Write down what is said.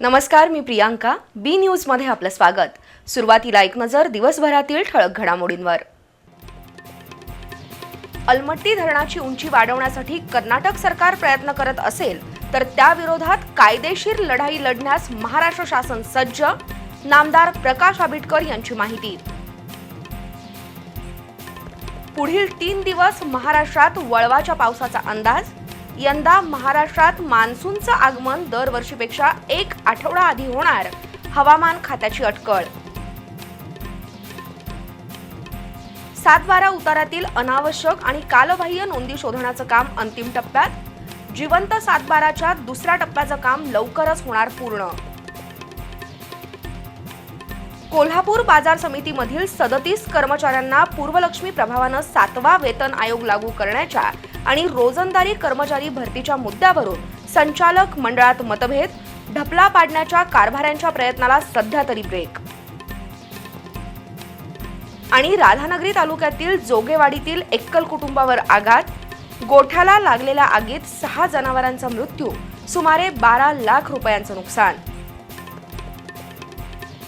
नमस्कार मी प्रियांका. बी न्यूजमध्ये आपलं स्वागत. सुरुवातीला एक नजर दिवसभरातील ठळक घडामोडींवर. अलमट्टी धरणाची उंची वाढवण्यासाठी कर्नाटक सरकार प्रयत्न करत असेल तर त्याविरोधात कायदेशीर लढाई लढण्यास महाराष्ट्र शासन सज्ज नामदार प्रकाश आंबेडकर यांची माहिती. पुढील तीन दिवस महाराष्ट्रात वळवाच्या पावसाचा अंदाज यंदा महाराष्ट्रात मान्सूनचं आगमन दरवर्षीपेक्षा एक आठवडा आधी होणार हवामान खात्याची अटकळ. सातबारा उतारातील अनावश्यक आणि कालबाह्य नोंदी शोधण्याचं काम अंतिम टप्प्यात जिवंत सातबाराच्या दुसऱ्या टप्प्याचं काम लवकरच होणार पूर्ण. कोल्हापूर बाजार समितीमधील सदतीस कर्मचाऱ्यांना पूर्वलक्ष्मी प्रभावानं सातवा वेतन आयोग लागू करण्याच्या आणि रोजंदारी कर्मचारी भरतीच्या मुद्द्यावरून संचालक मंडळात मतभेद ढपला पाडण्याच्या कारभाऱ्यांच्या प्रयत्नाला सध्या तरी ब्रेक. आणि राधानगरी तालुक्यातील जोगेवाडीतील एक्कल कुटुंबावर आघात गोठ्याला लागलेल्या आगीत सहा जनावरांचा मृत्यू सुमारे बारा लाख रुपयांचं नुकसान.